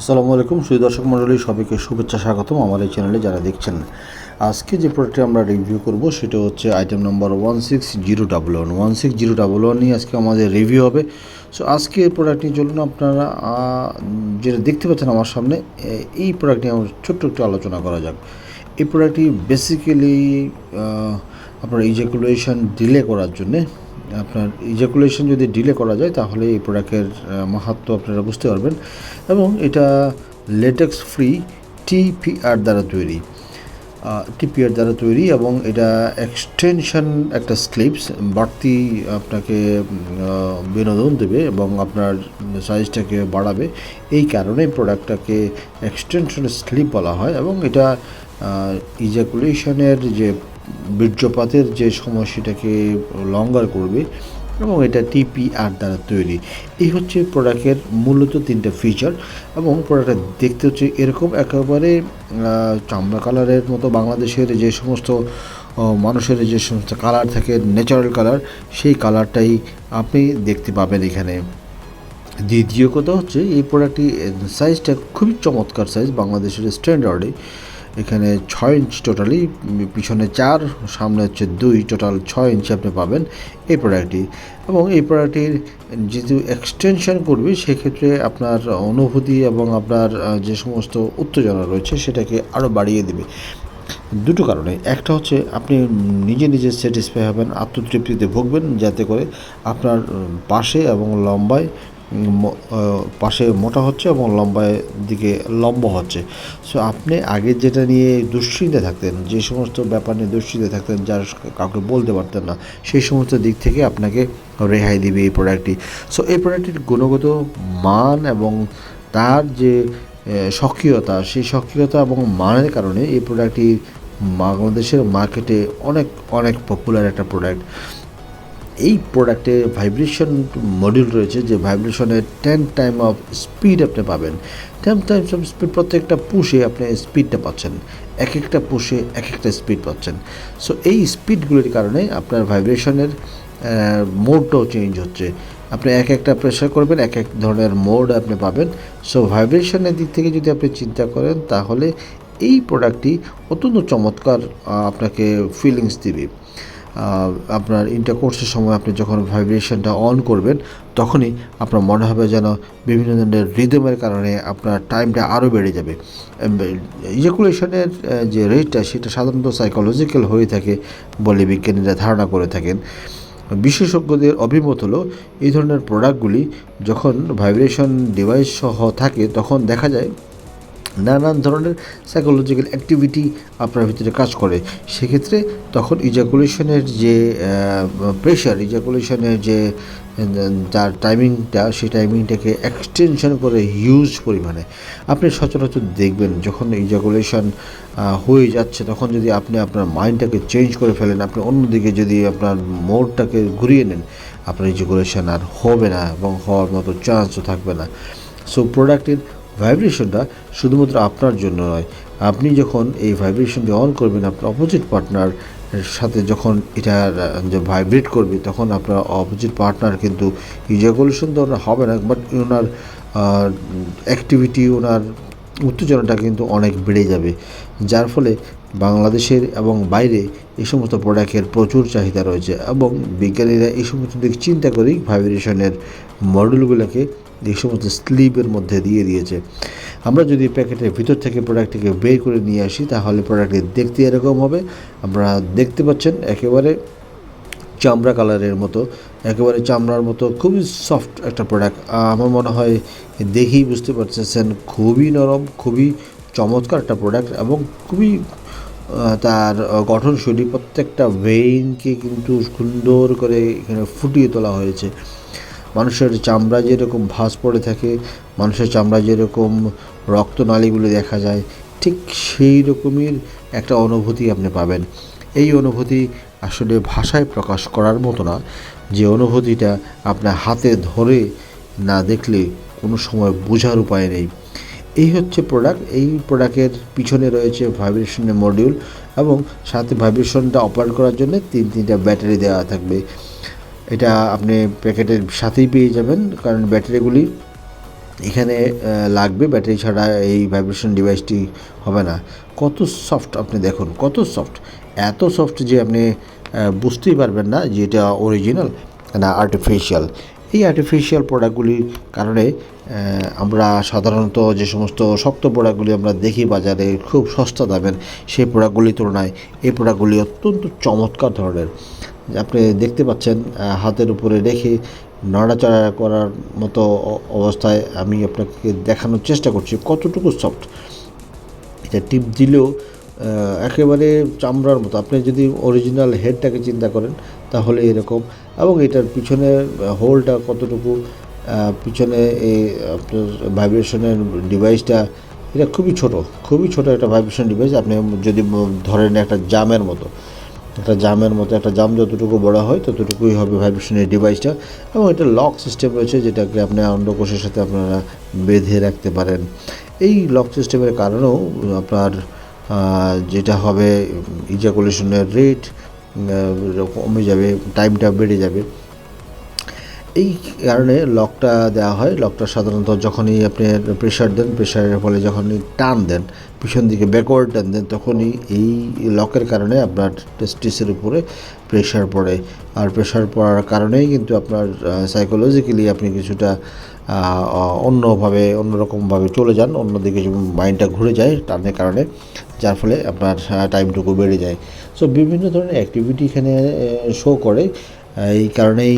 আসসালামু আলাইকুম। সুই দর্শক মণ্ডলী, সবাইকে শুভেচ্ছা, স্বাগতম আমার এই চ্যানেলে যারা দেখছেন। আজকে যে প্রোডাক্টটি আমরা রিভিউ করব, সেটা হচ্ছে item number one six zero double one one six zero double one নিয়ে আজকে আমাদের রিভিউ হবে। সো আজকে এই প্রোডাক্টটির চলুন আপনারা যেটা দেখতে পাচ্ছেন আমার সামনে এই প্রোডাক্ট নিয়ে আমার ছোট্ট একটু আলোচনা করা যাক। এই প্রোডাক্টটি বেসিক্যালি আপনার ইজাকুলেশন ডিলে করার জন্যে আপনার ইজাকুলেশন যদি ডিলে করা যায়, তাহলে এই প্রোডাক্টের মাহাত্ম আপনারা বুঝতে পারবেন। এবং এটা লেটেক্স ফ্রি টিপিআর দ্বারা তৈরি। টিপিআর দ্বারা তৈরি এবং এটা এক্সটেনশন একটা স্লিপস বাড়তি আপনাকে বিনোদন দেবে এবং আপনার সাইজটাকে বাড়াবে। এই কারণে প্রোডাক্টটাকে এক্সটেনশন স্লিপ বলা হয় এবং এটা ইজাকুলেশনের যে বীর্যপাতের যে সময় সেটাকে লঙ্গার করবে এবং এটা টিপিআর দ্বারা তৈরি। এই হচ্ছে প্রোডাক্টের মূলত তিনটা ফিচার এবং প্রোডাক্টটা দেখতে হচ্ছে এরকম একেবারে চামড়া কালারের মতো বাংলাদেশের যে সমস্ত মানুষের যে সমস্ত কালার থাকে ন্যাচারাল কালার সেই কালারটাই আপনি দেখতে পাবেন এখানে। দ্বিতীয় কথা হচ্ছে এই প্রোডাক্টটি সাইজটা খুবই চমৎকার সাইজ বাংলাদেশের স্ট্যান্ডার্ডে এখানে ছয় ইঞ্চ টোটালি পিছনে চার, সামনে হচ্ছে দুই টোটাল ছয় ইঞ্চি আপনি পাবেন এই প্রোডাক্টটি এবং এই প্রোডাক্টটির যেহেতু এক্সটেনশন করবে, সেক্ষেত্রে আপনার অনুভূতি এবং আপনার যে সমস্ত উত্তেজনা রয়েছে, সেটাকে আরও বাড়িয়ে দেবে। দুটো কারণে। একটা হচ্ছে, আপনি নিজে নিজে স্যাটিসফাই হবেন, আত্মতৃপ্তিতে ভুগবেন, যাতে করে আপনার পাশে এবং লম্বায় পাশে মোটা হচ্ছে এবং লম্বায় দিকে লম্বা হচ্ছে। সো আপনি আগে যেটা নিয়ে দুশ্চিন্তা থাকতেন, যে সমস্ত ব্যাপার নিয়ে দুশ্চিন্তা থাকতেন, যার কাউকে বলতে পারতেন না, সেই সমস্ত দিক থেকে আপনাকে রেহাই দিবে এই প্রোডাক্টটি সো এই প্রোডাক্টটির গুণগত মান এবং তার যে সক্রিয়তা, সেই সক্রিয়তা এবং মানের কারণে এই প্রোডাক্টটি বাংলাদেশের মার্কেটে অনেক অনেক পপুলার একটা প্রোডাক্ট এই প্রোডাক্টে ভাইব্রেশন মডিউল রয়েছে যে ভাইব্রেশনের টেন টাইম অফ স্পিড আপনি পাবেন। টেন টাইমস অফ স্পিড প্রত্যেকটা পুষে আপনি স্পিডটা পাচ্ছেন। এক একটা পুষে এক একটা স্পিড পাচ্ছেন। সো এই স্পিডগুলির কারণে আপনার ভাইব্রেশনের মোডটাও চেঞ্জ হচ্ছে। আপনি এক একটা প্রেশার করবেন এক এক ধরনের মোড আপনি পাবেন। সো ভাইব্রেশনের দিক থেকে যদি আপনি চিন্তা করেন, তাহলে এই প্রোডাক্টটি অত্যন্ত চমৎকার আপনাকে ফিলিংস দিবে। আপনার ইন্টারকোর্সের সময় আপনি যখন ভাইব্রেশনটা অন করবেন, তখনই আপনার মনে হবে যেন বিভিন্ন ধরনের রিদমের কারণে আপনার টাইমটা আরও বেড়ে যাবে। ইজাকুলেশনের যে রেটটা সেটা সাধারণত সাইকোলজিক্যাল হয়ে থাকে বলে বিজ্ঞানীরা ধারণা করে থাকেন। বিশেষজ্ঞদের অভিমত হলো, এই ধরনের প্রোডাক্টগুলি যখন ভাইব্রেশন ডিভাইস সহ থাকে, তখন দেখা যায় নানান ধরনের সাইকোলজিক্যাল অ্যাক্টিভিটি আপনার ভিতরে কাজ করে। সেক্ষেত্রে তখন ইজাকুলেশনের যে প্রেশার ইজাকুলেশনের যে তার টাইমিংটা সেই টাইমিংটাকে এক্সটেনশন করে হিউজ পরিমাণে। আপনি সচরাচর দেখবেন, যখন ইজাকুলেশন হয়ে যাচ্ছে, তখন যদি আপনি আপনার মাইন্ডটাকে চেঞ্জ করে ফেলেন, আপনি অন্যদিকে যদি আপনার মোডটাকে ঘুরিয়ে নেন, আপনার ইজাকুলেশন আর হবে না এবং হওয়ার মতো চান্সও থাকবে না। সো প্রোডাক্টের ভাইব্রেশনটা শুধুমাত্র আপনার জন্য নয়। আপনি যখন এই ভাইব্রেশনটি অন করবেন, আপনার অপোজিট পার্টনার সাথে যখন এটা যে ভাইব্রেট করবে, তখন আপনার অপোজিট পার্টনার কিন্তু ইজাকুলেশন তো ওনার হবে না বাট ওনার অ্যাক্টিভিটি ওনার উত্তেজনাটা কিন্তু অনেক বেড়ে যাবে। যার ফলে বাংলাদেশের এবং বাইরে এই সমস্ত প্রোডাক্টের প্রচুর চাহিদা রয়েছে এবং বিজ্ঞানীরা এই সমস্ত দিক চিন্তা করেই ভাইব্রেশনের মডেলগুলোকে এই সমস্ত স্লিপের মধ্যে দিয়ে দিয়েছে। আমরা যদি প্যাকেটের ভিতর থেকে প্রোডাক্টটিকে বের করে নিয়ে আসি, তাহলে প্রোডাক্টটি দেখতে এরকম হবে। আমরা দেখতে পাচ্ছেন একেবারে চামড়া কালারের মতো, একেবারে চামড়ার মতো, খুবই সফট একটা প্রোডাক্ট। আমার মনে হয় দেখেই বুঝতে পারতেছেন, খুবই নরম, খুবই চমৎকার একটা প্রোডাক্ট এবং খুবই তার গঠনশৈলী প্রত্যেকটা ভেইনকে কিন্তু সুন্দর করে এখানে ফুটিয়ে তোলা হয়েছে। মানুষের চামড়া যেরকম ভাঁজ পড়ে থাকে, মানুষের চামড়া যেরকম রক্তনালীগুলো দেখা যায়, ঠিক সেই রকমের একটা অনুভূতি আপনি পাবেন। এই অনুভূতি আসলে ভাষায় প্রকাশ করার মতো না, যে অনুভূতিটা আপনার হাতে ধরে না দেখলে কোনো সময় বোঝার উপায় নেই। এই হচ্ছে প্রোডাক্ট এই প্রোডাক্টের পিছনে রয়েছে ভাইব্রেশনের মডিউল এবং সাথে ভাইব্রেশনটা অপারেট করার জন্য তিন তিনটা ব্যাটারি দেওয়া থাকবে। এটা আপনি প্যাকেটের সাথেই পেয়ে যাবেন, কারণ ব্যাটারিগুলি এখানে লাগবে। ব্যাটারি ছাড়া এই ভাইব্রেশন ডিভাইসটি হবে না। কত সফট আপনি দেখুন, কত সফট এত সফট যে আপনি বুঝতেই পারবেন না যে এটা অরিজিনাল না আর্টিফিশিয়াল এই আর্টিফিশিয়াল প্রোডাক্টগুলির কারণে আমরা সাধারণত যে সমস্ত শক্ত প্রোডাক্টগুলি আমরা দেখি বাজারে খুব সস্তা দামের, সেই প্রোডাক্টগুলির তুলনায় এই প্রোডাক্টগুলি অত্যন্ত চমৎকার ধরনের। আপনি দেখতে পাচ্ছেন হাতের উপরে রেখে নড়াচড়া করার মতো অবস্থায় আমি আপনাকে দেখানোর চেষ্টা করছি। কতটুকু সফট এটা টিপ দিলেও একেবারে চামড়ার মতো। আপনি যদি অরিজিনাল হেডটাকে চিন্তা করেন, তাহলে এরকম। এবং এটার পিছনে হোলটা কতটুকু পিছনে এই আপনার ভাইব্রেশনের ডিভাইসটা এটা খুবই ছোট। খুবই ছোট একটা ভাইব্রেশন ডিভাইস আপনি যদি ধরেন একটা জামের মতো। একটা জামের মতো, একটা জাম যতটুকু বড় হয় ততটুকুই হবে ভাইব্রেশনের ডিভাইসটা এবং এটা লক সিস্টেম রয়েছে যেটাকে আপনি অন্ডকোষের সাথে আপনারা বেঁধে রাখতে পারেন। এই লক সিস্টেমের কারণেও আপনার যেটা হবে ইজাকুলেশনের রেট কমে যাবে টাইমটা বেড়ে যাবে। এই কারণে লকটা দেওয়া হয়। লকটা সাধারণত যখনই আপনি প্রেশার দেন প্রেশারের ফলে যখনই টান দেন, পিছন দিকে ব্যাকওয়ার্ড টান দেন, তখনই এই লকের কারণে আপনার টেস্টিসের উপরে প্রেশার পড়ে। আর প্রেশার পড়ার কারণেই কিন্তু আপনার সাইকোলজিক্যালি আপনি কিছুটা অন্যভাবে, অন্যরকমভাবে চলে যান, অন্যদিকে মাইন্ডটা ঘুরে যায় টানের কারণে, যার ফলে আপনার টাইমটুকু বেড়ে যায়। সো বিভিন্ন ধরনের অ্যাক্টিভিটি এখানে শো করে। এই কারণেই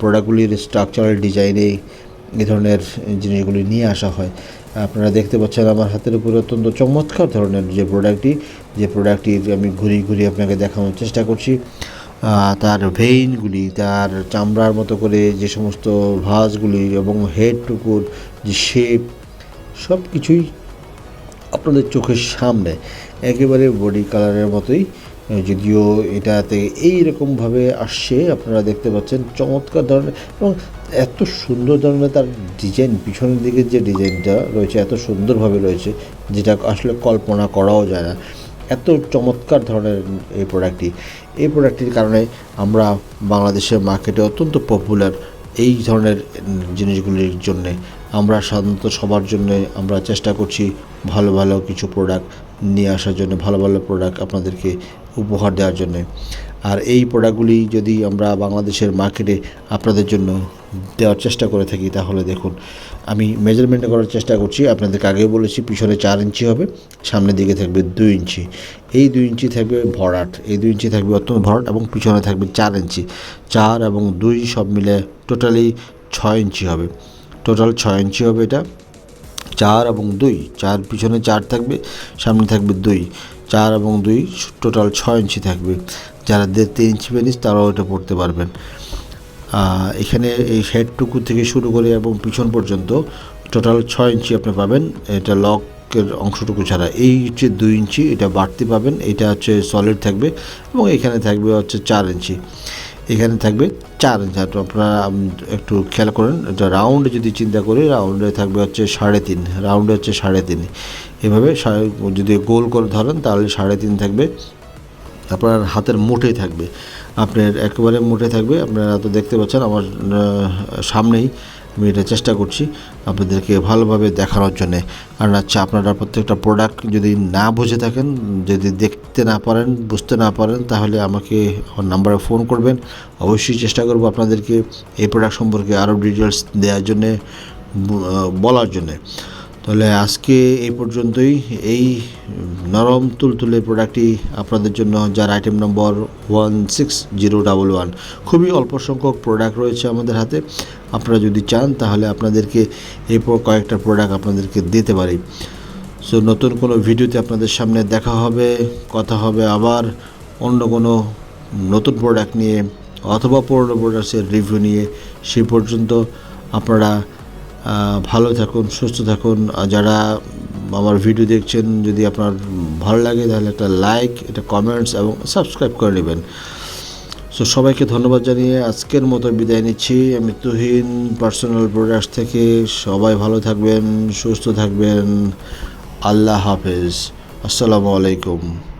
প্রোডাক্টগুলির স্ট্রাকচারাল ডিজাইনে এই ধরনের জিনিসগুলি নিয়ে আসা হয়। আপনারা দেখতে পাচ্ছেন আমার হাতের উপরে অত্যন্ত চমৎকার ধরনের যে প্রোডাক্টটি যে প্রোডাক্টটি আমি ঘুরিয়ে ঘুরিয়ে আপনাকে দেখানোর চেষ্টা করছি। তার ভেইনগুলি তার চামড়ার মতো করে যে সমস্ত ভাঁজগুলি এবং হেডটুকুর যে শেপ সব কিছুই আপনাদের চোখের সামনে, একেবারে বডি কালারের মতোই যদিও এটাতে এই রকমভাবে আসছে, আপনারা দেখতে পাচ্ছেন চমৎকার ধরনের এবং এত সুন্দর ধরনের তার ডিজাইন পিছনের দিকের যে ডিজাইনটা রয়েছে, এত সুন্দরভাবে রয়েছে, যেটা আসলে কল্পনা করাও যায় না। এত চমৎকার ধরনের এই প্রোডাক্টটি এই প্রোডাক্টটির কারণে আমরা বাংলাদেশের মার্কেটে অত্যন্ত পপুলার এই ধরনের জিনিসগুলির জন্যে। আমরা সাধারণত সবার জন্য আমরা চেষ্টা করছি ভালো ভালো কিছু প্রোডাক্ট নিয়ে আসার জন্য, ভালো ভালো প্রোডাক্ট আপনাদেরকে উপহার দেওয়ার জন্য। আর এই প্রোডাক্টগুলি যদি আমরা বাংলাদেশের মার্কেটে আপনাদের জন্য দেওয়ার চেষ্টা করে থাকি, তাহলে দেখুন, আমি মেজারমেন্ট করার চেষ্টা করছি। আপনাদেরকে আগেও বলেছি, পিছনে চার ইঞ্চি হবে, সামনের দিকে থাকবে দুই ইঞ্চি। এই দুই ইঞ্চি থাকবে ভরাট, এই দুই ইঞ্চি থাকবে অত্যন্ত ভরাট এবং পিছনে থাকবে চার ইঞ্চি। চার এবং দুই সব মিলে টোটালি ছয় ইঞ্চি হবে। টোটাল ছয় ইঞ্চি হবে এটা। চার এবং দুই, চার পিছনে চার থাকবে, সামনে থাকবে দুই। চার এবং দুই টোটাল ছয় ইঞ্চি থাকবে। যারা দেড় তিন ইঞ্চি পেনিস, তারাও এটা পড়তে পারবেন। এখানে এই হেডটুকু থেকে শুরু করে এবং পিছন পর্যন্ত টোটাল ছয় ইঞ্চি আপনি পাবেন। এটা লকের অংশটুকু ছাড়া। এই হচ্ছে দুই ইঞ্চি, এটা বাড়তি পাবেন। এটা হচ্ছে সলিড থাকবে এবং এখানে থাকবে হচ্ছে চার ইঞ্চি। এখানে থাকবে চার আর আপনারা একটু খেয়াল করেন, এটা রাউন্ড যদি চিন্তা করি, রাউন্ডে থাকবে হচ্ছে সাড়ে তিন, রাউন্ডে হচ্ছে সাড়ে তিন। এভাবে যদি গোল করে ধরেন, তাহলে সাড়ে তিন থাকবে। আপনার হাতের মুঠে থাকবে। আপনার একেবারে মুঠে থাকবে। আপনারা তো দেখতে পাচ্ছেন, আমার সামনেই আমি এটা চেষ্টা করছি আপনাদেরকে ভালোভাবে দেখানোর জন্যে। কারণ হচ্ছে আপনারা প্রত্যেকটা প্রোডাক্ট যদি না বুঝে থাকেন, যদি দেখতে না পারেন, বুঝতে না পারেন, তাহলে আমাকে আমার নাম্বারে ফোন করবেন। অবশ্যই চেষ্টা করব আপনাদেরকে এই প্রোডাক্ট সম্পর্কে আরও ডিটেলস দেওয়ার জন্যে, বলার জন্যে। তাহলে আজকে এই পর্যন্তই। এই নরম তুলতুলে প্রোডাক্টটি আপনাদের জন্য, যার item number one six zero double one খুবই অল্প সংখ্যক প্রোডাক্ট রয়েছে আমাদের হাতে। আপনারা যদি চান, তাহলে আপনাদেরকে এই কয়েকটা প্রোডাক্ট আপনাদেরকে দিতে পারি। সো নতুন কোনো ভিডিওতে আপনাদের সামনে দেখা হবে, কথা হবে আবার অন্য কোনো নতুন প্রোডাক্ট নিয়ে অথবা পুরনো প্রোডাক্টসের রিভিউ নিয়ে সেই পর্যন্ত আপনারা ভালো থাকুন, সুস্থ থাকুন। যারা আমার ভিডিও দেখছেন, যদি আপনার ভালো লাগে, তাহলে একটা লাইক একটা কমেন্টস এবং সাবস্ক্রাইব করে নেবেন। সো সবাইকে ধন্যবাদ জানিয়ে আজকের মতো বিদায় নিচ্ছি। আমি তুহিন পার্সোনাল প্রোডাক্টস থেকে সবাই ভালো থাকবেন, সুস্থ থাকবেন। আল্লাহ হাফেজ। আসসালামু আলাইকুম।